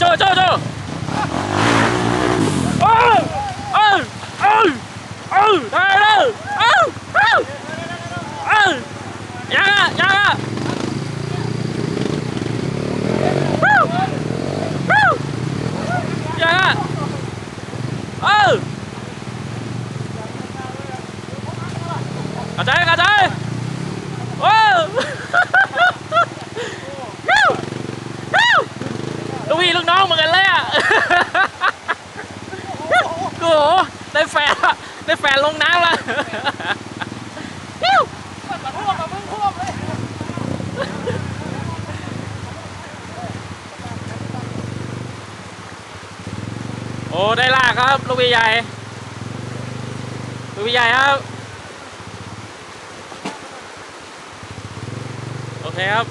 cho cho cho ơ ơ ơ ơ đây đây ơ ơ ơ dạ dạ dạ ơ cá trái cá trái. Ơ ลูกพี่ลูกน้องเหมือนกันเลยอะโอ้โหได้แฟนละได้แฟนลงน้ำละฮิ้วโอ้ได้ลากครับ ลูกพี่ใหญ่ลูกพี่ใหญ่ครับ โอเคครับ